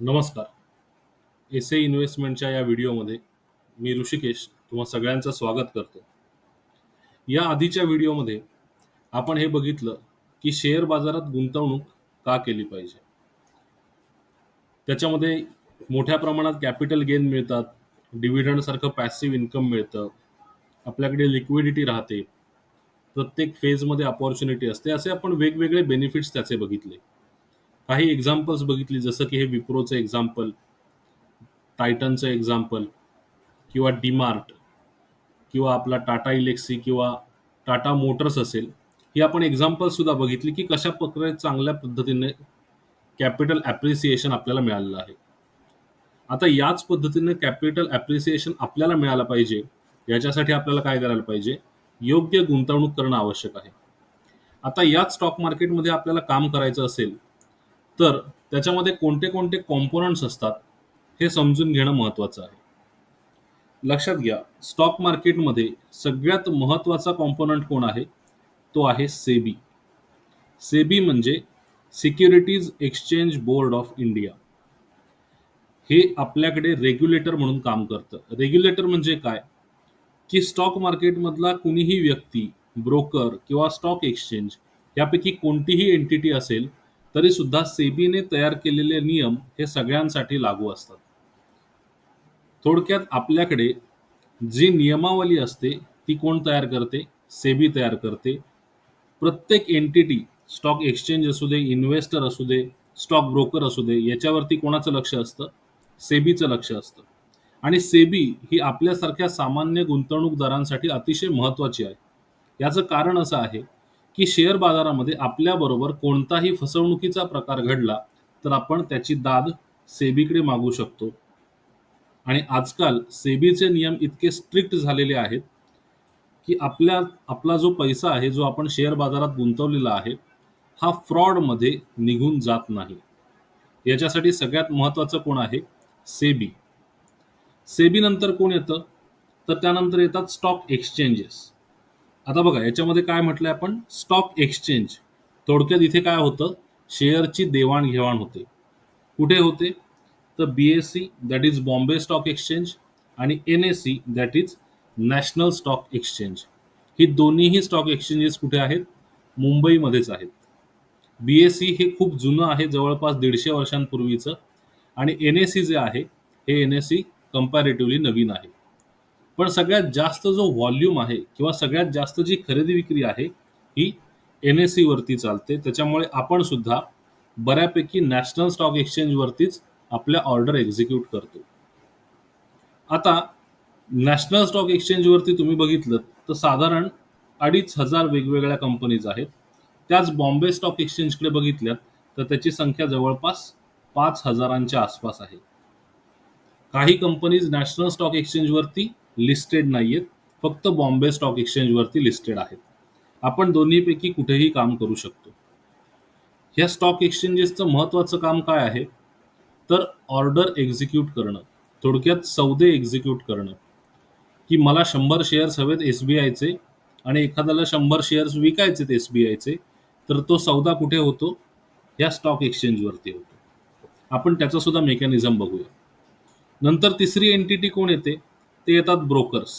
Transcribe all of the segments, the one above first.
नमस्कार. S A इन्व्हेस्टमेंटच्या या व्हिडिओमध्ये मी ऋषिकेश तुम्हा सगळ्यांचं स्वागत करतो. या आधीच्या व्हिडिओमध्ये आपण हे बघितलं की शेअर बाजारात गुंतवणूक का केली पाहिजे? त्याच्यामध्ये मोठ्या प्रमाणात कॅपिटल गेन मिळतात डिव्हिडंडसारखं पॅसिव्ह इन्कम मिळतं आपल्याकडे लिक्विडिटी राहते प्रत्येक फेजमध्ये अपॉर्च्युनिटी असते असे आपण वेगवेगळे बेनिफिट्स त्याचे बघितले. काही एक्झाम्पल्स बघितली जसं की हे विप्रोचं एक्झाम्पल टायटनचं एक्झाम्पल किंवा डीमार्ट किंवा आपला टाटा इलेक्सी किंवा टाटा मोटर्स असेल ही आपण एक्झाम्पलसुद्धा बघितली की कशा प्रकारे चांगल्या पद्धतीने कॅपिटल ॲप्रिसिएशन आपल्याला मिळालेलं आहे. आता याच पद्धतीने कॅपिटल ॲप्रिसिएशन आपल्याला मिळालं पाहिजे याच्यासाठी आपल्याला काय करायला पाहिजे? योग्य गुंतवणूक करणं आवश्यक आहे. आता याच स्टॉक मार्केटमध्ये आपल्याला काम करायचं असेल तर त्याच्यामध्ये कोणते कोणते कॉम्पोनंट्स असतात हे समजून घेणं महत्त्वाचं आहे. लक्षात घ्या स्टॉक मार्केटमध्ये सगळ्यात महत्त्वाचा कॉम्पोनंट कोण आहे? तो आहे सेबी. सेबी म्हणजे securities exchange board of India हे आपल्याकडे रेग्युलेटर म्हणून काम करतं. रेग्युलेटर म्हणजे काय? की स्टॉक मार्केटमधला कुणीही व्यक्ती ब्रोकर किंवा स्टॉक एक्सचेंज यापैकी कोणतीही एंटिटी असेल तरी सुद्धा सेबीने तयार केलेले नियम हे सगळ्यांसाठी लागू असतात. थोडक्यात आपल्याकडे जी नियमावली असते ती कोण तयार करते? सेबी तयार करते. प्रत्येक एंटिटी स्टॉक एक्सचेंज असू दे इन्व्हेस्टर असू दे स्टॉक ब्रोकर असू दे याच्यावरती कोणाचं लक्ष असतं? सेबीचं लक्ष असतं. आणि सेबी ही आपल्यासारख्या सामान्य गुंतवणूकदारांसाठी अतिशय महत्त्वाची आहे. याचं कारण असं आहे की शेअर बाजारामध्ये आपल्याबरोबर कोणताही फसवणुकीचा प्रकार घडला तर आपण त्याची दाद सेबीकडे मागू शकतो. आणि आजकाल सेबीचे नियम इतके स्ट्रिक्ट झालेले आहेत की आपल्या आपला जो पैसा आहे जो आपण शेअर बाजारात गुंतवलेला आहे हा फ्रॉडमध्ये निघून जात नाही. याच्यासाठी सगळ्यात महत्त्वाचं कोण आहे? सेबी. सेबी नंतर कोण येतं? तर त्यानंतर येतात स्टॉक एक्सचेंजेस आता बघा याच्यामध्ये काय म्हटलंय आपण? स्टॉक एक्सचेंज थोडक्यात इथे काय होतं? शेअरची देवाणघेवाण होते. कुठे होते? तर B S C that is Bombay stock exchange आणि N S C that is national stock exchange ही दोन्हीही स्टॉक एक्सचेंजेस कुठे आहेत? मुंबईमध्येच आहेत. बी एस सी हे खूप जुनं आहे जवळपास दीडशे वर्षांपूर्वीचं. आणि एन एस सी जे आहे हे एन एस सी कम्पॅरेटिव्हली नवीन आहे. पण सगळ्यात जास्त जो व्हॉल्यूम आहे किंवा सगळ्यात जास्त जी खरेदी विक्री आहे ही एन एस सी वरती चालते. त्याच्यामुळे आपण सुद्धा बऱ्यापैकी नॅशनल स्टॉक एक्सचेंज वरतीच आपल्या ऑर्डर एक्झिक्यूट करतो. आता नॅशनल स्टॉक एक्सचेंज वरती तुम्ही बघितलं तर साधारण अडीच हजार वेगवेगळ्या कंपनीज आहेत. त्याच बॉम्बे स्टॉक एक्सचेंजकडे बघितल्यात तर त्याची संख्या जवळपास पाच हजारांच्या आसपास आहे. काही कंपनीज नॅशनल स्टॉक एक्सचेंजवरती लिस्टेड नाही आहेत फक्त बॉम्बे स्टॉक एक्सचेंजवरती लिस्टेड आहेत. आपण दोन्हीपैकी कुठेही काम करू शकतो. ह्या स्टॉक एक्सचेंजेसचं महत्त्वाचं काम काय आहे? तर ऑर्डर एक्झिक्यूट करणं. थोडक्यात सौदे एक्झिक्यूट करणं. की मला शंभर शेअर्स हवेत एस बी आयचे आणि एखाद्याला शंभर शेअर्स विकायचेत एस बी आयचे तर तो सौदा कुठे होतो? या स्टॉक एक्सचेंजवरती होतो. आपण त्याचं सुद्धा मेकॅनिझम बघूया. नंतर तिसरी एंटिटी कोण येते? ते येतात ब्रोकर्स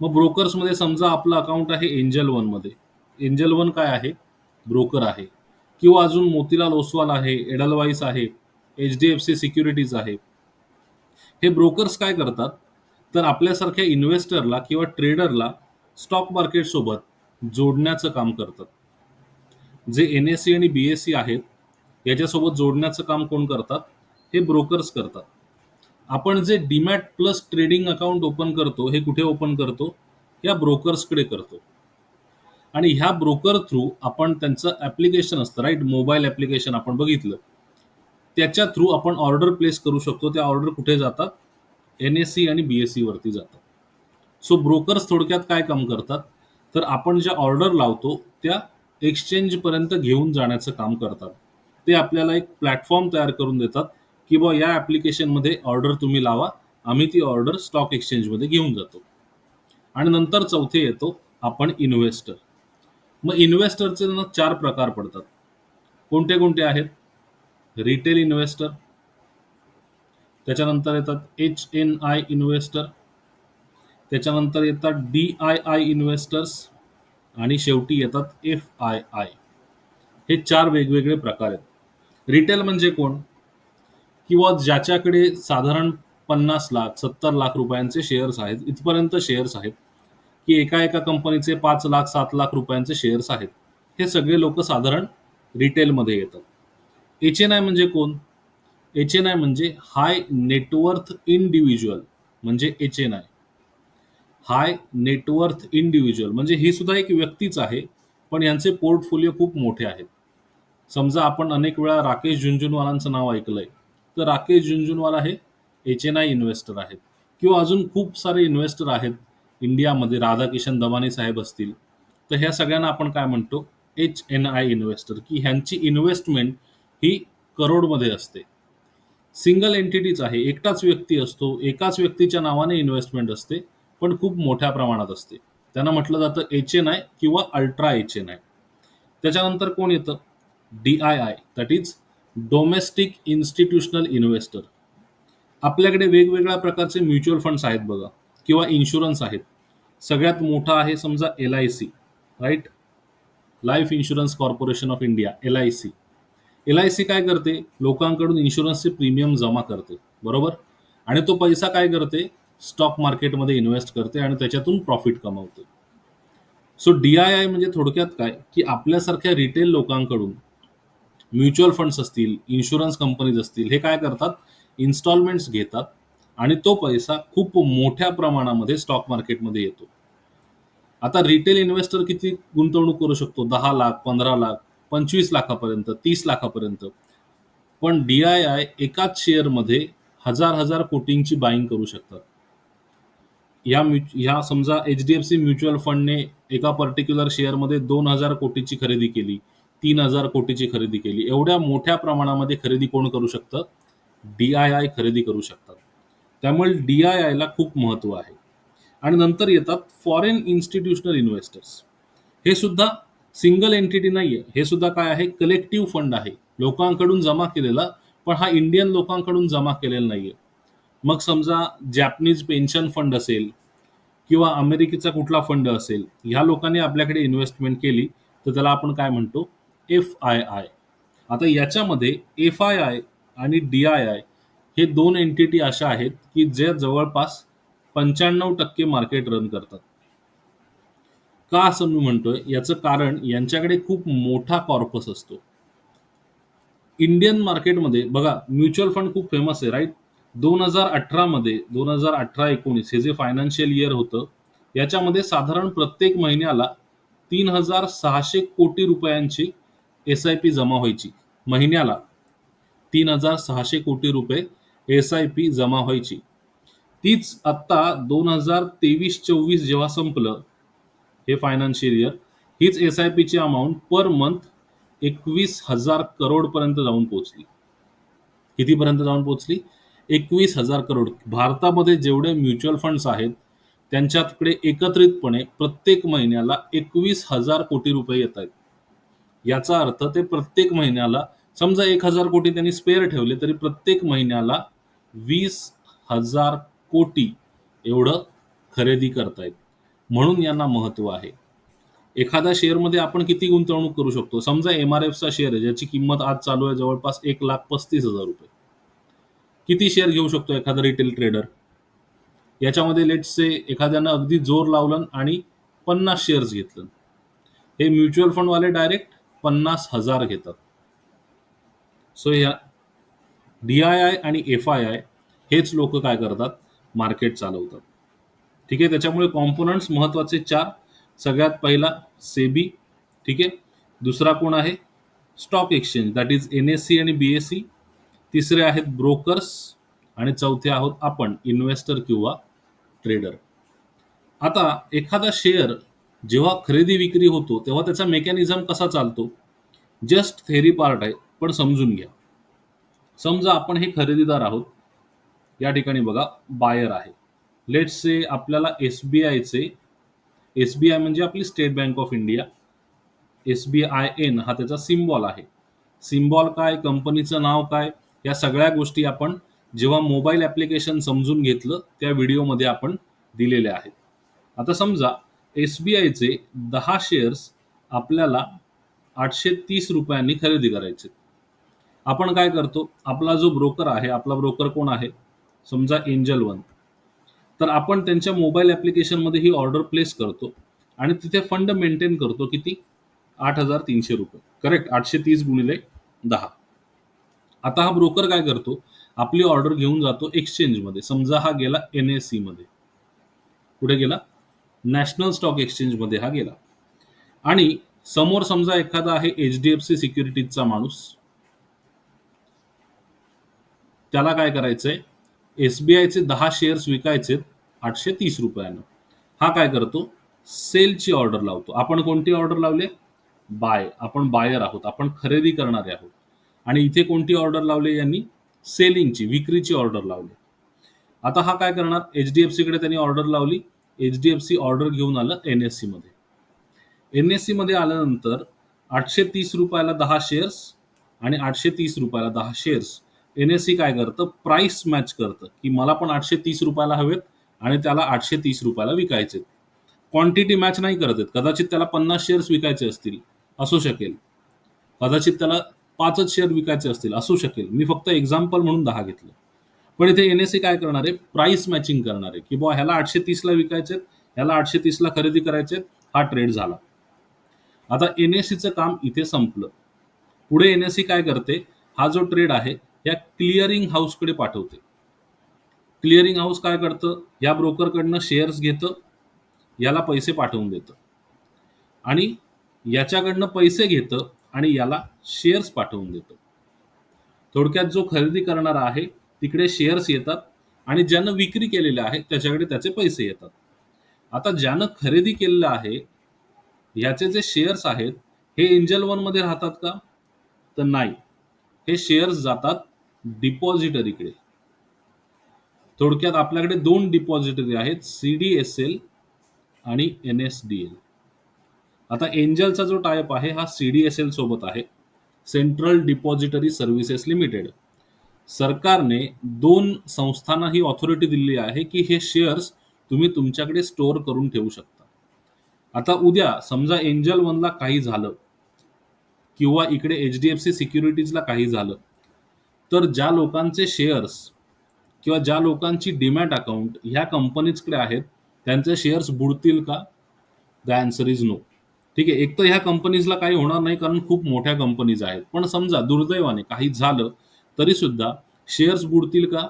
मग ब्रोकर्समध्ये समजा आपलं अकाउंट आहे एंजल वनमध्ये एंजल वन काय आहे? ब्रोकर आहे. किंवा अजून मोतीलाल ओसवाल आहे एडलवाईस आहे H D F C securities आहे. हे ब्रोकर्स काय करतात? तर आपल्यासारख्या इन्व्हेस्टरला किंवा ट्रेडरला स्टॉक मार्केटसोबत जोडण्याचं काम करतात. जे एन एस सी आणि बी एस सी आहेत याच्यासोबत जोडण्याचं काम कोण करतात? हे ब्रोकर्स करतात. आपण जे demat plus trading account open करतो हे कुठे ओपन करतो? या ब्रोकर्सकडे करतो. आणि ह्या ब्रोकर थ्रू आपण त्यांचं ॲप्लिकेशन असतं राईट मोबाईल ॲप्लिकेशन आपण बघितलं. त्याच्या थ्रू आपण ऑर्डर प्लेस करू शकतो. त्या ऑर्डर कुठे जातात? एन एस सी आणि बी एस सीवरती जातात. सो ब्रोकर्स थोडक्यात काय काम करतात? तर आपण ज्या ऑर्डर लावतो त्या एक्सचेंजपर्यंत घेऊन जाण्याचं काम करतात. ते आपल्याला एक प्लॅटफॉर्म तयार करून देतात. की बा या ॲप्लिकेशनमध्ये ऑर्डर तुम्ही लावा आम्ही ती ऑर्डर स्टॉक एक्सचेंजमध्ये घेऊन जातो. आणि नंतर चौथे येतो आपण इन्व्हेस्टर मग इन्व्हेस्टरचे ना चार प्रकार पडतात. कोणते कोणते आहेत? रिटेल इन्व्हेस्टर त्याच्यानंतर येतात एच एन आय इन्व्हेस्टर त्याच्यानंतर येतात डी आय आय इन्व्हेस्टर्स आणि शेवटी येतात एफ आय आय हे चार वेगवेगळे प्रकार आहेत. रिटेल म्हणजे कोण? किंवा ज्याच्याकडे साधारण पन्नास लाख सत्तर लाख रुपयांचे शेअर्स आहेत इथपर्यंत शेअर्स आहेत की एका एका कंपनीचे पाच लाख सात लाख रुपयांचे शेअर्स आहेत हे सगळे लोक साधारण रिटेलमध्ये येतात. एच एन आय म्हणजे कोण? एच एन आय म्हणजे हाय नेटवर्थ इंडिव्हिज्युअल म्हणजे H N I high net worth individual म्हणजे ही सुद्धा एक व्यक्तीच आहे पण यांचे पोर्टफोलिओ खूप मोठे आहेत. समजा आपण अनेक वेळा राकेश झुंझुनवालांचं नाव ऐकलंय. तर राकेश झुंझुनवाला हे एच एन आय इन्व्हेस्टर आहेत किंवा अजून खूप सारे इन्व्हेस्टर आहेत इंडियामध्ये राधाकिशन दमानी साहेब असतील. तर ह्या सगळ्यांना आपण काय म्हणतो? एच एन आय इन्व्हेस्टर की ह्यांची इन्व्हेस्टमेंट ही करोडमध्ये असते. सिंगल एंटिटीच आहे एकटाच व्यक्ती असतो एकाच व्यक्तीच्या नावाने इन्व्हेस्टमेंट असते पण खूप मोठ्या प्रमाणात असते. त्यांना म्हटलं जातं एच एन आय किंवा अल्ट्रा एच एन आय त्याच्यानंतर कोण येतं? D I I that is domestic institutional investor. आपल्याकडे वेगवेगळ्या प्रकारचे म्युच्युअल फंड्स आहेत बघा किंवा इन्शुरन्स आहेत. सगळ्यात मोठा आहे समजा L I C right life insurance corporation of India L I C. L I C काय करते? लोकांकडून इन्शुरन्सचे प्रीमियम जमा करते बरोबर? आणि तो पैसा काय करते? स्टॉक मार्केटमध्ये इन्व्हेस्ट करते आणि त्याच्यातून प्रॉफिट कमावते. सो डी आय आय म्हणजे थोडक्यात काय? की आपल्यासारख्या रिटेल लोकांकडून म्युच्युअल फंड्स असतील इन्शुरन्स कंपनीज असतील हे काय करतात? इन्स्टॉलमेंट्स घेतात आणि तो पैसा खूप मोठ्या प्रमाणामध्ये स्टॉक मार्केटमध्ये येतो. आता रिटेल इन्व्हेस्टर किती गुंतवणूक करू शकतो? दहा लाख पंधरा लाख पंचवीस लाखापर्यंत तीस लाखापर्यंत. पण डी आय आय एकाच शेअरमध्ये हजार हजार कोटींची बाईंग करू शकतात. या ह्या समजा H D F C mutual फंडने एका पर्टिक्युलर शेअरमध्ये दोन हजार कोटीची खरेदी केली. तीन हजार कोटीची खरेदी केली. एवढ्या मोठ्या प्रमाणामध्ये खरेदी कोण करू शकतं? डी आय आय खरेदी करू शकतात. त्यामुळे डी आय आयला खूप महत्त्व आहे. आणि नंतर येतात फॉरेन इन्स्टिट्यूशनल इन्व्हेस्टर्स हे सुद्धा सिंगल एंटिटी नाहीये. हे सुद्धा काय आहे? कलेक्टिव्ह फंड आहे. लोकांकडून जमा केलेला पण हा इंडियन लोकांकडून जमा केलेला नाहीये. मग समजा जॅपनीज पेन्शन फंड असेल किंवा अमेरिकेचा कुठला फंड असेल ह्या लोकांनी आपल्याकडे इन्व्हेस्टमेंट केली तर त्याला आपण काय म्हणतो? एफ आय आय आता याच्यामध्ये एफ आय आय आणि डी आय आय हे दोन एंटिटी अशा आहेत की जे जवळपास पंच्याण्णव टक्के मार्केट रन करतात. का असं मी म्हणतोय? याचं कारण यांच्याकडे खूप मोठा कॉर्पस असतो. इंडियन मार्केटमध्ये बघा म्युच्युअल फंड खूप फेमस आहे राईट दोन हजार अठरामध्ये दोन हजार अठरा एकोणीस हे जे फायनान्शियल इयर होतं याच्यामध्ये साधारण प्रत्येक महिन्याला तीन हजार सहाशे कोटी रुपयांची एस आय पी जमा व्हायची. महिन्याला तीन हजार सहाशे कोटी रुपये एस आय पी जमा व्हायची. तीच आत्ता दोन हजार तेवीस चोवीस जेव्हा संपलं हे फायनान्शियल इयर हीच एस आय पीची अमाऊंट पर मंथ एकवीस हजार करोडपर्यंत जाऊन पोहोचली. कितीपर्यंत जाऊन पोहोचली? एकवीस हजार करोड. भारतामध्ये जेवढे म्युच्युअल फंड्स आहेत त्यांच्याकडे एकत्रितपणे प्रत्येक महिन्याला एकवीस हजार कोटी रुपये येत आहेत. याचा अर्थ ते प्रत्येक महिन्याला समजा एक हजार कोटी त्यांनी स्पेअर ठेवले तरी प्रत्येक महिन्याला वीस हजार कोटी एवढं खरेदी करतायत म्हणून यांना महत्त्व आहे. एखाद्या शेअरमध्ये आपण किती गुंतवणूक करू शकतो? समजा एम आर एफचा शेअर आहे ज्याची किंमत आज चालू आहे जवळपास एक लाख पस्तीस हजार रुपये. किती शेअर घेऊ शकतो एखादा रिटेल ट्रेडर याच्यामध्ये लेट्सचे एखाद्यानं अगदी जोर लावलं आणि पन्नास शेअर्स घेतलं. हे म्युच्युअल फंडवाले डायरेक्ट पन्नास हजार घेतात. सो या डी आय आय आणि एफ आय आय हेच लोक काय करतात? मार्केट चालवतात. ठीक आहे? त्याच्यामुळे कॉम्पोनंट्स महत्त्वाचे चार. सगळ्यात पहिला सेबी ठीक आहे? दुसरा कोण आहे? Stock exchange that is N S C आणि बी एस सी तिसरे आहेत ब्रोकर्स आणि चौथे आहोत आपण इन्व्हेस्टर किंवा ट्रेडर आता एखादा शेअर जेव्हा खरेदी विक्री होतो तेव्हा त्याचा मेकॅनिझम कसा चालतो? जस्ट थेरी पार्ट आहे पण समजून घ्या. समजा आपण हे खरेदीदार आहोत. या ठिकाणी बघा बायर आहे. लेट्स से आपल्याला एस बी आयचे एस बी आय म्हणजे आपली state bank of India S B I N हा त्याचा सिम्बॉल आहे. सिम्बॉल काय कंपनीचं नाव काय या सगळ्या गोष्टी आपण जेव्हा मोबाईल ॲप्लिकेशन समजून घेतलं त्या व्हिडिओमध्ये आपण दिलेल्या आहेत. आता समजा एस बी आयचे दहा शेअर्स आपल्याला आठशे तीस रुपयांनी खरेदी करायचे. आपण काय करतो? आपला जो ब्रोकर आहे आपला ब्रोकर कोण आहे? समजा एंजल वन तर आपण त्यांच्या मोबाईल ॲप्लिकेशनमध्ये ही ऑर्डर प्लेस करतो आणि तिथे फंड मेंटेन करतो किती? आठ हजार तीनशे रुपये. करेक्ट आठशे तीस गुणिले दहा. आता हा ब्रोकर काय करतो? आपली ऑर्डर घेऊन जातो एक्सचेंजमध्ये समजा हा गेला एन एसमध्ये. कुठे गेला? नॅशनल स्टॉक एक्सचेंजमध्ये हा गेला. आणि समोर समजा एखादा आहे एच डी एफ सी सिक्युरिटीजचा माणूस त्याला काय करायचंय? एस बी आयचे दहा शेअर्स विकायचे आठशे तीस रुपयानं. हा काय करतो? सेलची ऑर्डर लावतो. आपण कोणती ऑर्डर लावले? बाय. आपण बायर आहोत. आपण खरेदी करणारे आहोत. आणि इथे कोणती ऑर्डर लावली यांनी? सेलिंगची विक्रीची ऑर्डर लावली. आता हा काय करणार? एच डी एफ सीकडे त्यांनी ऑर्डर लावली. H D F C order घेऊन आलं एन एस सी मध्ये. एन एस सी मध्ये आल्यानंतर आठशे तीस रुपयाला दहा शेअर्स आणि आठशे तीस रुपयाला दहा शेअर्स एन एस सी काय करतं? प्राइस मॅच करतं की मला पण आठशे तीस रुपयाला हवेत आणि त्याला आठशे तीस रुपयाला विकायचे क्वांटिटी मॅच नाही करत आहेत. कदाचित त्याला पन्नास शेअर्स विकायचे असतील असू शकेल. कदाचित त्याला पाचच शेअर विकायचे असतील असू शकेल. मी फक्त एक्झाम्पल म्हणून दहा घेतलं. पण इथे एन एस सी काय करणार? आहे प्राइस मॅचिंग करणार. आहे की बुवा ह्याला आठशे तीसला विकायचे ह्याला आठशे तीसला खरेदी करायचे हा ट्रेड झाला. आता एन एस सीचं काम इथे संपलं. पुढे एन एस सी काय करते? हा जो ट्रेड आहे या क्लिअरिंग हाऊसकडे पाठवते. क्लिअरिंग हाऊस काय करतं? या ब्रोकरकडनं शेअर्स घेतं याला पैसे पाठवून देतं. आणि याच्याकडनं पैसे घेतं आणि याला शेअर्स पाठवून देतं. थोडक्यात जो खरेदी करणारा आहे तिकडे शेअर्स येतात आणि ज्यानं विक्री केलेल्या आहे त्याच्याकडे त्याचे पैसे येतात. आता ज्यानं खरेदी केलेलं आहे ह्याचे जे शेअर्स आहेत हे एंजल वनमध्ये राहतात का? तर नाही. हे शेअर्स जातात डिपॉझिटरीकडे थोडक्यात आपल्याकडे दोन डिपॉझिटरी आहेत सी डी एस एल आणि एन एस डी एल आता एंजलचा जो टायप आहे हा सी डी एस एल सोबत आहे सेंट्रल डिपॉझिटरी सर्व्हिसेस लिमिटेड सरकारने दोन संस्थांना ही ऑथॉरिटी दिली आहे की हे शेअर्स तुम्ही तुमच्याकडे स्टोअर करून ठेवू शकता. आता उद्या समजा एंजल वनला काही झालं किंवा इकडे एच डी एफ सी सिक्युरिटीजला काही झालं तर ज्या लोकांचे शेअर्स किंवा ज्या लोकांची डिमॅट अकाउंट ह्या कंपनीजकडे आहेत त्यांचे शेअर्स बुडतील का? द आन्सर इज नो ठीक आहे एक तर ह्या कंपनीजला काही होणार नाही कारण खूप मोठ्या कंपनीज आहेत. पण समजा दुर्दैवाने काही झालं तरी सुद्धा शेअर्स बुडतील का?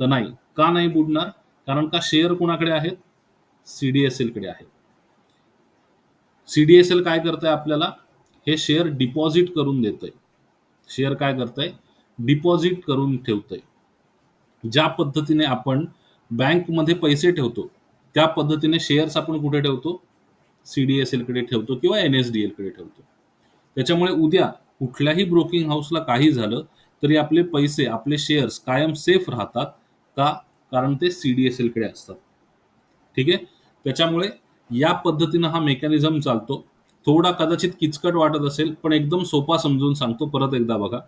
तर नाही. का नाही बुडणार? कारण का शेअर कोणाकडे आहेत? सीडीएसएलकडे आहेत. सीडीएसएल काय करतंय आपल्याला? हे शेअर डिपॉझिट करून देतंय. शेअर काय करतंय? डिपॉझिट करून ठेवतंय. ज्या पद्धतीने आपण बँकमध्ये पैसे ठेवतो त्या पद्धतीने शेअर्स आपण कुठे ठेवतो? सीडीएसएलकडे ठेवतो किंवा एन एस डी एलकडे ठेवतो. त्याच्यामुळे उद्या कुठल्याही ब्रोकिंग हाऊसला काही झालं तरी आपले पैसे आपले शेअर्स कायम सेफ राहतात का? कारण ते सीडीएसएलकडे असतात. ठीक आहे? त्याच्यामुळे या पद्धतीनं हा मेकॅनिझम चालतो. थोडा कदाचित किचकट वाटत असेल पण एकदम सोपा समजून सांगतो परत एकदा बघा.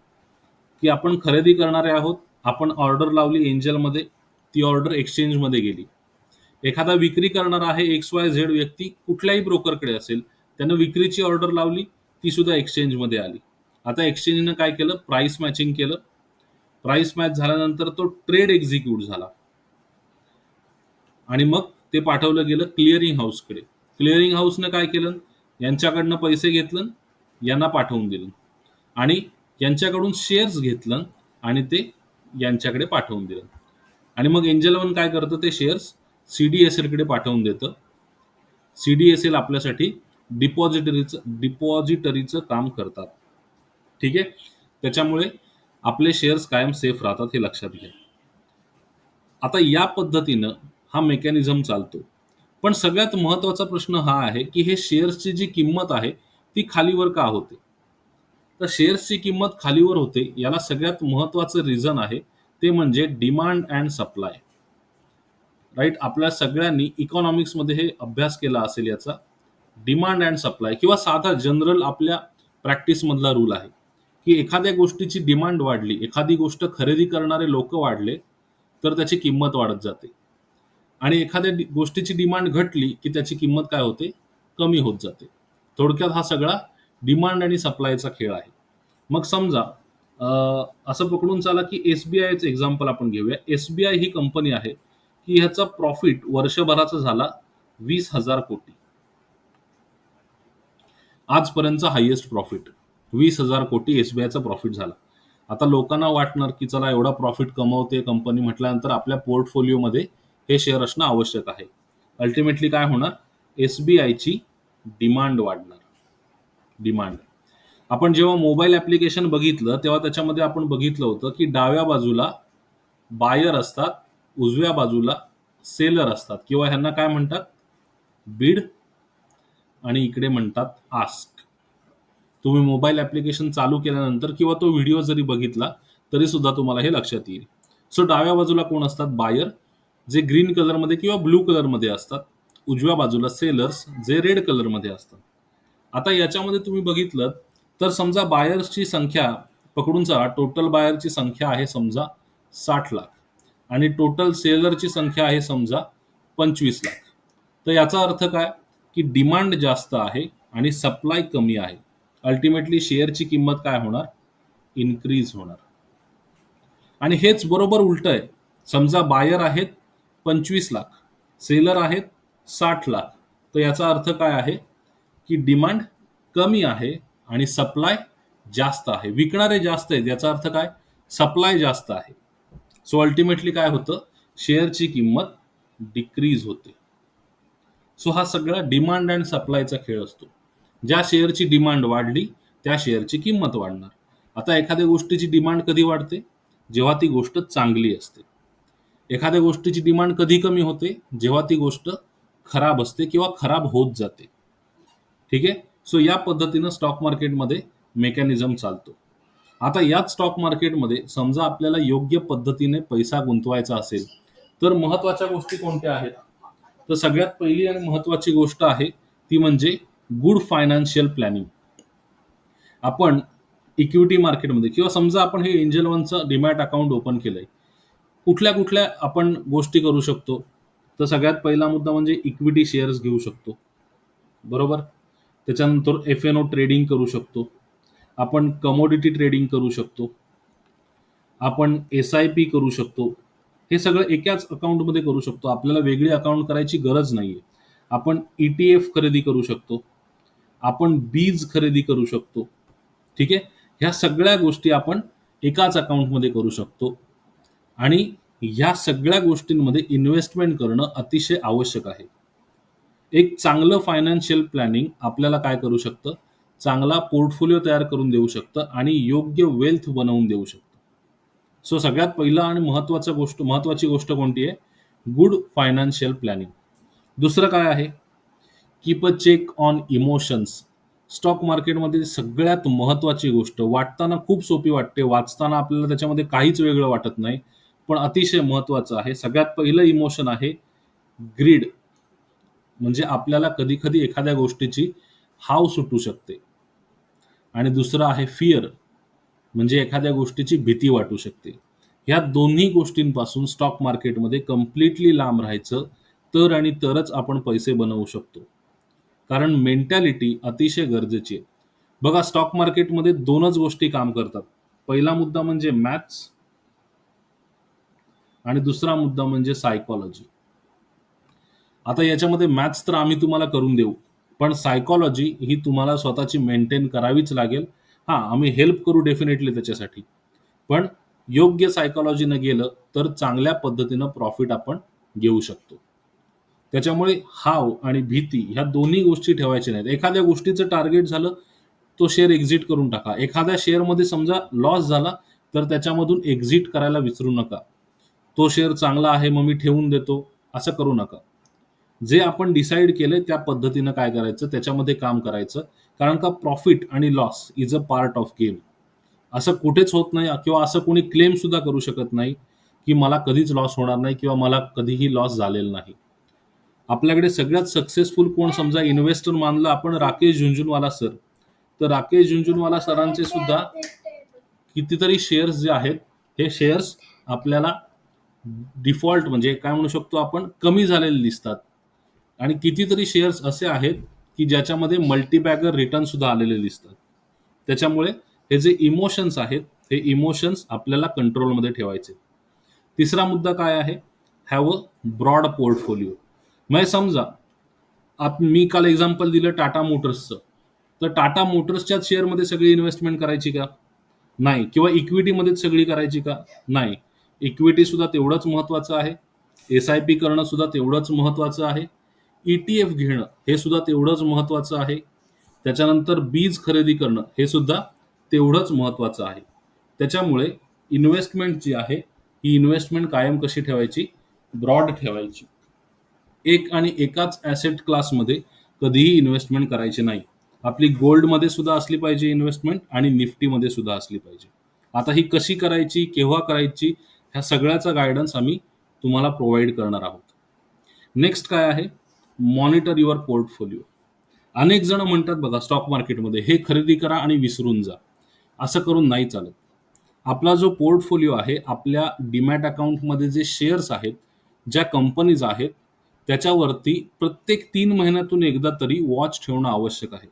की आपण खरेदी करणारे आहोत आपण ऑर्डर लावली एंजलमध्ये ती ऑर्डर एक्सचेंजमध्ये गेली. एखादा विक्री करणारा आहे एक्स वाय झेड व्यक्ती कुठल्याही ब्रोकरकडे असेल त्यानं विक्रीची ऑर्डर लावली ती सुद्धा एक्सचेंजमध्ये आली. आता एक्सचेंजनं काय केलं? प्राइस मॅचिंग केलं. प्राइस मॅच झाल्यानंतर तो ट्रेड एक्झिक्यूट झाला. आणि मग ते पाठवलं गेलं क्लिअरिंग हाऊसकडे क्लिअरिंग हाऊसनं काय केलं? यांच्याकडनं पैसे घेतलं यांना पाठवून दिलं. आणि यांच्याकडून शेअर्स घेतलं आणि ते यांच्याकडे पाठवून दिलं. आणि मग एंजल वन काय करतं? ते शेअर्स सी डी एस एलकडे पाठवून देतं. सी डी एस एल आपल्यासाठी डिपॉझिटरीचं डिपॉझिटरीचं काम करतात. ठीक आहे? त्याच्यामुळे आपले शेअर्स कायम सेफ राहतात हे लक्षात घ्या. आता या पद्धतीनं हा मेकॅनिझम चालतो. पण सगळ्यात महत्त्वाचा प्रश्न हा आहे की हे शेअर्सची जी किंमत आहे ती खालीवर का होते? तर शेअर्सची किंमत खालीवर होते याला सगळ्यात महत्वाचं रिझन आहे ते म्हणजे डिमांड अँड सप्लाय राईट आपल्या सगळ्यांनी इकॉनॉमिक्समध्ये हे अभ्यास केला असेल याचा. डिमांड अँड सप्लाय किंवा साधा जनरल आपल्या प्रॅक्टिसमधला रूल आहे. की एखाद्या गोष्टीची डिमांड वाढली एखादी गोष्ट खरेदी करणारे लोक वाढले तर त्याची किंमत वाढत जाते. आणि एखाद्या गोष्टीची डिमांड घटली की त्याची किंमत काय होते? कमी होत जाते. थोडक्यात हा सगळा डिमांड आणि सप्लायचा खेळ आहे. मग समजा असं पकडून चाला की एस बी आयचं एक्झाम्पल आपण घेऊया. एस बी आय ही कंपनी आहे की ह्याचा प्रॉफिट वर्षभराचा झाला वीस हजार कोटी. आजपर्यंतचा हायेस्ट प्रॉफिट वीस हजार कोटी एस बी प्रॉफिट झाला. आता लोकांना वाटणार की चला एवढा प्रॉफिट कमवते कंपनी म्हटल्यानंतर आपल्या पोर्टफोलिओमध्ये हे शेअर असणं आवश्यक आहे. अल्टिमेटली काय होणार? एस बी आयची डिमांड वाढणार. डिमांड आपण जेव्हा मोबाईल ॲप्लिकेशन बघितलं तेव्हा त्याच्यामध्ये आपण बघितलं होतं की डाव्या बाजूला बायर असतात उजव्या बाजूला सेलर असतात. किंवा ह्यांना काय म्हणतात? बीड आणि इकडे म्हणतात आस्क तुम्ही मोबाईल ॲप्लिकेशन चालू केल्यानंतर किंवा तो व्हिडिओ जरी बघितला तरी सुद्धा तुम्हाला हे लक्षात येईल. सो डाव्या बाजूला कोण असतात? बायर जे ग्रीन कलरमध्ये किंवा ब्लू कलरमध्ये असतात. उजव्या बाजूला सेलर्स जे रेड कलरमध्ये असतात. आता याच्यामध्ये तुम्ही बघितलं तर समजा बायर्सची संख्या पकडून चला. टोटल बायरची संख्या आहे समजा साठ लाख. आणि टोटल सेलरची संख्या आहे समजा पंचवीस लाख. तर याचा अर्थ काय? की डिमांड जास्त आहे आणि सप्लाय कमी आहे. अल्टिमेटली शेअरची किंमत काय होणार? इन्क्रीज होणार. आणि हेच बरोबर उलट आहे. समजा बायर आहेत पंचवीस लाख. सेलर आहेत साठ लाख. तर याचा अर्थ काय आहे? की डिमांड कमी आहे आणि सप्लाय जास्त आहे. विकणारे जास्त आहेत. याचा अर्थ काय? सप्लाय जास्त आहे. सो अल्टिमेटली काय होतं? शेअरची किंमत डिक्रीज होते. सो हा सगळा डिमांड अँड सप्लायचा खेळ असतो. ज्या शेअरची डिमांड वाढली त्या शेअरची किंमत वाढणार. आता एखाद्या गोष्टीची डिमांड कधी वाढते? जेव्हा ती गोष्ट चांगली असते. एखाद्या गोष्टीची डिमांड कधी कमी होते? जेव्हा ती गोष्ट खराब असते किंवा खराब होत जाते. ठीक आहे? सो या पद्धतीनं स्टॉक मार्केटमध्ये मेकॅनिझम चालतो. आता याच स्टॉक मार्केटमध्ये समजा आपल्याला योग्य पद्धतीने पैसा गुंतवायचा असेल तर महत्त्वाच्या गोष्टी कोणत्या आहेत? तर सगळ्यात पहिली आणि महत्वाची गोष्ट आहे ती म्हणजे गुड फायनान्शियल प्लॅनिंग. आपण इक्विटी मार्केटमध्ये किंवा समजा आपण हे एंजल वनचं डिमॅट अकाउंट ओपन केलंय कुठल्या कुठल्या आपण गोष्टी करू शकतो तर सगळ्यात पहिला मुद्दा म्हणजे इक्विटी शेअर्स घेऊ शकतो. बरोबर? त्याच्यानंतर एफ एन ओ ट्रेडिंग करू शकतो. आपण कमोडिटी ट्रेडिंग करू शकतो. आपण एस आय पी करू शकतो. हे सगळं एकाच अकाउंटमध्ये करू शकतो. आपल्याला वेगळी अकाउंट करायची गरज नाहीये. आपण ई टी एफ खरेदी करू शकतो. आपण बीज खरेदी करू शकतो. ठीक आहे? ह्या सगळ्या गोष्टी आपण एकाच अकाउंटमध्ये करू शकतो. आणि ह्या सगळ्या गोष्टींमध्ये इन्व्हेस्टमेंट करणं अतिशय आवश्यक आहे. एक चांगलं फायनान्शियल प्लॅनिंग आपल्याला काय करू शकतं? चांगला पोर्टफोलिओ तयार करून देऊ शकतं आणि योग्य वेल्थ बनवून देऊ शकतं. सो सगळ्यात पहिलं आणि महत्त्वाचा गोष्ट महत्त्वाची गोष्ट कोणती आहे? गुड फायनान्शियल प्लॅनिंग दुसरं काय आहे? Keep a check on emotions stock मार्केटमध्ये सगळ्यात महत्वाची गोष्ट वाटताना खूप सोपी वाटते वाचताना आपल्याला त्याच्यामध्ये काहीच वेगळं वाटत नाही पण अतिशय महत्वाचं आहे. सगळ्यात पहिलं इमोशन आहे ग्रीड म्हणजे आपल्याला कधी कधी एखाद्या गोष्टीची हाव सुटू शकते. आणि दुसरं आहे फिअर म्हणजे एखाद्या गोष्टीची भीती वाटू शकते. ह्या दोन्ही गोष्टींपासून स्टॉक मार्केटमध्ये कम्प्लिटली लांब राहायचं तर आणि तरच आपण पैसे बनवू शकतो. कारण मेंटॅलिटी अतिशय गरजेची आहे. बघा स्टॉक मार्केटमध्ये दोनच गोष्टी काम करतात. पहिला मुद्दा म्हणजे मॅथ्स आणि दुसरा मुद्दा म्हणजे सायकॉलॉजी आता याच्यामध्ये मॅथ्स तर आम्ही तुम्हाला करून देऊ पण सायकॉलॉजी ही तुम्हाला स्वतःची मेंटेन करावीच लागेल. हां आम्ही हेल्प करू डेफिनेटली त्याच्यासाठी. पण योग्य सायकॉलॉजीनं गेलं तर चांगल्या पद्धतीनं प्रॉफिट आपण घेऊ शकतो. त्याच्यामुळे हाव आणि भीती ह्या दोन्ही गोष्टी ठेवायच्या नाहीत. एखाद्या गोष्टीचं टार्गेट झालं तो शेअर एक्झिट करून टाका. एखाद्या शेअरमध्ये समजा लॉस झाला तर त्याच्यामधून एक्झिट करायला विसरू नका. तो शेअर चांगला आहे मग मी ठेवून देतो असं करू नका. जे आपण डिसाईड केले त्या पद्धतीनं काय करायचं त्याच्यामध्ये काम करायचं. कारण का प्रॉफिट आणि loss is a part of game असं कुठेच होत नाही किंवा असं कोणी क्लेम सुद्धा करू शकत नाही की मला कधीच लॉस होणार नाही किंवा मला कधीही लॉस झालेला नाही. आपल्याकडे सगळ्यात सक्सेसफुल कोण समजा इन्व्हेस्टर मानलं आपण राकेश झुंझुनवाला सर तर राकेश झुंझुनवाला सरांचे सुद्धा कितीतरी शेअर्स जे आहेत हे शेअर्स आपल्याला डिफॉल्ट म्हणजे काय म्हणू शकतो आपण कमी झालेले दिसतात. आणि कितीतरी शेअर्स असे आहेत की ज्याच्यामध्ये मल्टीबॅगर रिटर्न सुद्धा आलेले दिसतात. त्याच्यामुळे हे जे इमोशन्स आहेत हे इमोशन्स आपल्याला कंट्रोलमध्ये ठेवायचे. तिसरा मुद्दा काय आहे? हॅव अ ब्रॉड पोर्टफोलिओ म्हणजे समजा आप मी काल एक्झाम्पल दिलं टाटा मोटर्सचं. तर टाटा मोटर्सच्या शेअरमध्ये सगळी इन्व्हेस्टमेंट करायची का? नाही. किंवा इक्विटीमध्येच सगळी करायची का? नाही. इक्विटी सुद्धा तेवढंच महत्वाचं आहे. एस आय पी करणं सुद्धा तेवढंच महत्वाचं आहे. ई टी एफ घेणं हे सुद्धा तेवढंच महत्वाचं आहे. त्याच्यानंतर बीज खरेदी करणं हे सुद्धा तेवढंच महत्वाचं आहे. त्याच्यामुळे इन्व्हेस्टमेंट जी आहे ही इन्व्हेस्टमेंट कायम कशी ठेवायची? ब्रॉड ठेवायची. एक आणि एकाच ॲसेट क्लासमध्ये कधीही इन्व्हेस्टमेंट करायची नाही. आपली गोल्डमध्ये सुद्धा असली पाहिजे इन्व्हेस्टमेंट आणि निफ्टीमध्ये सुद्धा असली पाहिजे. आता ही कशी करायची केव्हा करायची ह्या सगळ्याचा गायडन्स आम्ही तुम्हाला प्रोव्हाइड करणार आहोत. नेक्स्ट काय आहे? मॉनिटर युअर पोर्टफोलिओ अनेक जण म्हणतात बघा स्टॉक मार्केटमध्ये हे खरेदी करा आणि विसरून जा. असं करून नाही चालत. आपला जो पोर्टफोलिओ आहे आपल्या डीमॅट अकाउंटमध्ये जे शेअर्स आहेत ज्या कंपनीज आहेत त्याच्यावरती प्रत्येक तीन महिन्यातून एकदा तरी वॉच ठेवणं आवश्यक आहे.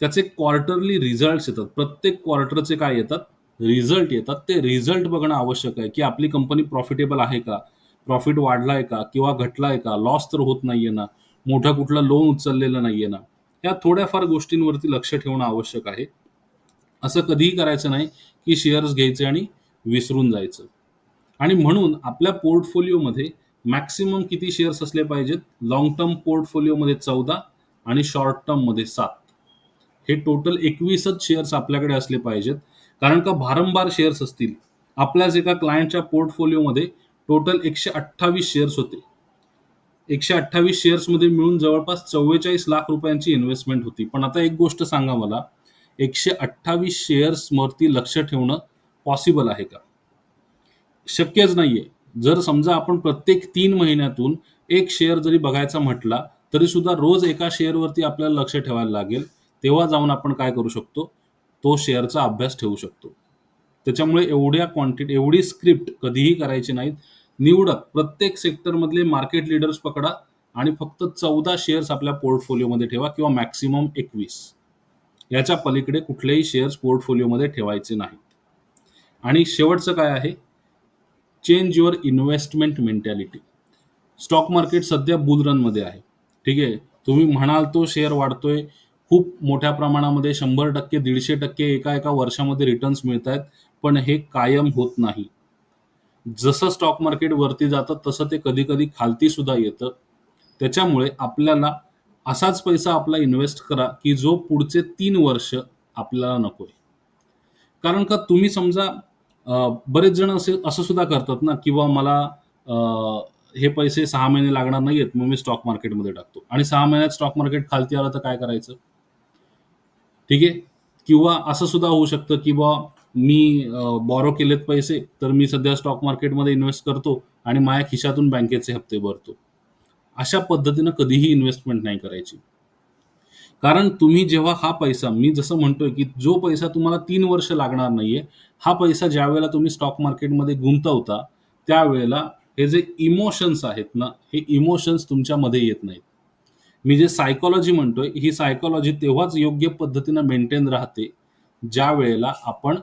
त्याचे क्वार्टरली रिझल्ट येतात. प्रत्येक क्वार्टरचे काय येतात? रिझल्ट येतात. ते रिझल्ट बघणं आवश्यक आहे की आपली कंपनी प्रॉफिटेबल आहे का? प्रॉफिट वाढलाय का? किंवा घटलाय का? लॉस तर होत नाहीये ना? मोठा कुठला लोन उचललेलं नाहीये ना? या थोड्याफार गोष्टींवरती लक्ष ठेवणं आवश्यक आहे. असं कधीही करायचं नाही की शेअर्स घ्यायचे आणि विसरून जायचं. आणि म्हणून आपल्या पोर्टफोलिओमध्ये मॅक्सिमम किती शेअर्स असले पाहिजेत? लॉंग टर्म पोर्टफोलिओमध्ये चौदा आणि शॉर्ट टर्ममध्ये सात. हे टोटल एकवीसच शेअर्स आपल्याकडे असले पाहिजेत. कारण का भारंभार शेअर्स असतील. आपल्याच एका क्लायंटच्या पोर्टफोलिओमध्ये टोटल एकशे अठ्ठावीस शेअर्स होते. एकशे अठ्ठावीस शेअर्समध्ये मिळून जवळपास चव्वेचाळीस लाख रुपयांची इन्व्हेस्टमेंट होती. पण आता एक गोष्ट सांगा मला. एकशे अठ्ठावीस शेअर्सवरती लक्ष ठेवणं पॉसिबल आहे का? शक्यच नाहीये. जर समजा आपण प्रत्येक तीन महिन्यातून एक शेअर जरी बघायचा म्हटला तरी सुद्धा रोज एका शेअरवरती आपल्याला लक्ष ठेवायला लागेल. तेव्हा जाऊन आपण काय करू शकतो? तो शेअरचा अभ्यास ठेवू शकतो. त्याच्यामुळे एवढ्या क्वांटिटी एवढी स्क्रिप्ट कधीही करायची नाहीत. निवडक प्रत्येक सेक्टरमधले मार्केट लिडर्स पकडा आणि फक्त चौदा शेअर्स आपल्या पोर्टफोलिओमध्ये ठेवा किंवा मॅक्सिमम एकवीस. याच्या पलीकडे कुठलेही शेअर्स पोर्टफोलिओमध्ये ठेवायचे नाहीत. आणि शेवटचं काय आहे? Change your investment mentality stock market सध्या बुल रनमध्ये आहे. ठीक आहे? तुम्ही म्हणाल तो शेअर वाढतोय. खूप मोठ्या प्रमाणामध्ये शंभर टक्के दीडशे टक्के एका एका वर्षामध्ये रिटर्न्स मिळत आहेत पण हे कायम होत नाही. जसं स्टॉक मार्केट वरती जातं तसं ते कधी कधी खालती सुद्धा येतं. त्याच्यामुळे आपल्याला असाच पैसा आपला इन्व्हेस्ट करा की जो पुढचे तीन वर्ष आपल्याला नकोय. कारण का तुम्ही समजा बरेच जण असे असं सुद्धा करतात ना किंवा मला हे पैसे सहा महिने लागणार नाहीयेत मग मी स्टॉक मार्केटमध्ये टाकतो. आणि सहा महिन्यात स्टॉक मार्केट खालती आलं तर काय करायचं? ठीक आहे? किंवा असं सुद्धा होऊ शकतं की बा मी बॉरो केलेत पैसे तर मी सध्या स्टॉक मार्केटमध्ये इन्व्हेस्ट करतो आणि माझ्या खिशातून बँकेचे हप्ते भरतो. अशा पद्धतीनं कधीही इन्व्हेस्टमेंट नाही करायची. कारण तुम्ही जेव्हा हा पैसा मी जसं म्हणतोय की जो पैसा तुम्हाला तीन वर्ष लागणार नाहीये हा पैसा ज्या वेळेला तुम्ही स्टॉक मार्केटमध्ये गुंतवता त्यावेळेला हे जे इमोशन्स आहेत ना हे इमोशन्स तुमच्यामध्ये येत नाहीत. मी जे सायकॉलॉजी म्हणतोय ही सायकॉलॉजी तेव्हाच योग्य पद्धतीनं मेंटेन राहते ज्या वेळेला आपण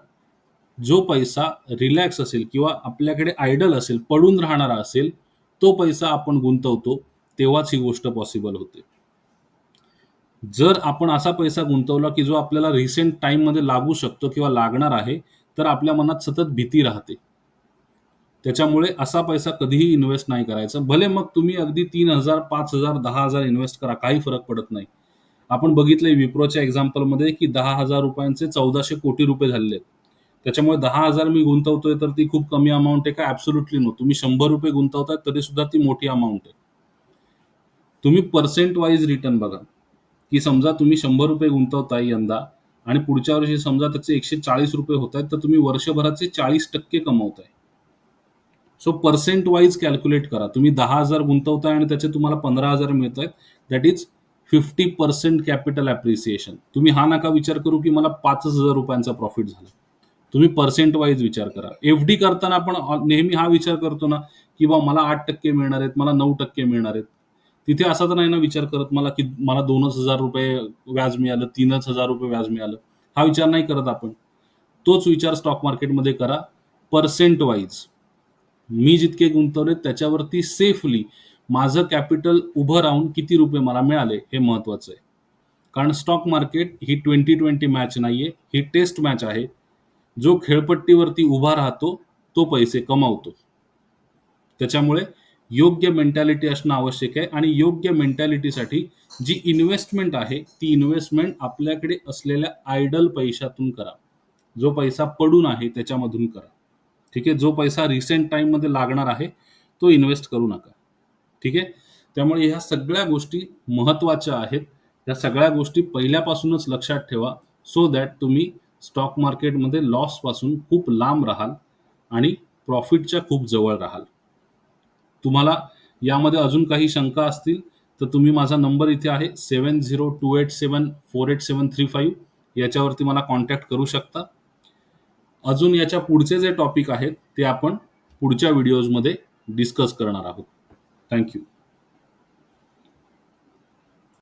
जो पैसा रिलॅक्स असेल किंवा आपल्याकडे आयडल असेल पडून राहणारा असेल तो पैसा आपण गुंतवतो तेव्हाच ही गोष्ट पॉसिबल होते. जर आपण असा पैसा गुंतवला की जो आपल्याला रिसेंट टाइममध्ये लागू शकतो किंवा लागणार आहे तर आपल्या मनात सतत भीती राहते. त्याच्यामुळे असा पैसा कधीही इन्व्हेस्ट नाही करायचा. भले मग तुम्ही अगदी तीन हजार पाच हजार दहा हजार इन्व्हेस्ट करा काही फरक पडत नाही. आपण बघितलंय विप्रोच्या एक्झाम्पलमध्ये की दहा हजार रुपयांचे चौदाशे कोटी रुपये झालेले आहेत. त्याच्यामुळे दहा हजार मी गुंतवतोय तर ती खूप कमी अमाऊंट आहे का? ऍब्सोल्युटली नो तुम्ही शंभर रुपये गुंतवताय तरी सुद्धा ती मोठी अमाऊंट आहे. तुम्ही पर्सेंट वाईज रिटर्न बघा. की समजा तुम्ही शंभर रुपये गुंतवताय यंदा आणि पुढच्या वर्षी समजा त्याचे एकशे चाळीस रुपये होत आहेत तर तुम्ही वर्षभराचे चाळीस टक्के कमवताय. सो पर्सेंट वाईज कॅल्क्युलेट करा. तुम्ही दहा हजार गुंतवताय आणि त्याचे तुम्हाला पंधरा हजार मिळत आहेत that is fifty percent capital appreciation तुम्ही हा नका विचार करू की मला पाचच हजार रुपयांचा प्रॉफिट झाला. तुम्ही पर्सेंट वाईज विचार करा. एफ डी करताना आपण नेहमी हा विचार करतो ना की बा मला आठ टक्के मिळणार आहेत मला नऊ टक्के मिळणार आहेत. तिथे असा तर नाही ना विचार करत मला की मला दोनच हजार रुपये व्याज मिळालं तीनच हजार रुपये व्याज मिळालं. हा विचार नाही करत आपण. तोच विचार स्टॉक मार्केटमध्ये करा. पर्सेंट वाईज मी जितके गुंतवले त्याच्यावरती सेफली माझं कॅपिटल उभं राहून किती रुपये मला मिळाले हे महत्वाचं आहे. कारण स्टॉक मार्केट ही ट्वेंटी ट्वेंटी मॅच नाहीये ही टेस्ट मॅच आहे. जो खेळपट्टीवरती उभा राहतो तो पैसे कमावतो. त्याच्यामुळे योग्य मेंटॅलिटी असणं आवश्यक आहे आणि योग्य मेंटॅलिटीसाठी जी इन्व्हेस्टमेंट आहे ती इन्व्हेस्टमेंट आपल्याकडे असलेल्या आयडल पैशातून करा. जो पैसा पडून आहे त्याच्यामधून करा. ठीक आहे? जो पैसा रिसेंट टाईममध्ये लागणार आहे तो इन्व्हेस्ट करू नका. ठीक आहे? त्यामुळे ह्या सगळ्या गोष्टी महत्त्वाच्या आहेत. या सगळ्या गोष्टी पहिल्यापासूनच लक्षात ठेवा सो दॅट तुम्ही स्टॉक मार्केटमध्ये लॉसपासून खूप लांब राहाल आणि प्रॉफिटच्या खूप जवळ राहाल. तुम्हाला यामध्ये अजून काही शंका असतील तर तुम्ही माझा नंबर इथे आहे seven zero two eight seven four eight seven three five. याच्यावरती मला कॉन्टॅक्ट करू शकता. अजून याच्या पुढचे जे टॉपिक आहेत ते आपण पुढच्या व्हिडिओजमध्ये डिस्कस करणार आहोत. थँक्यू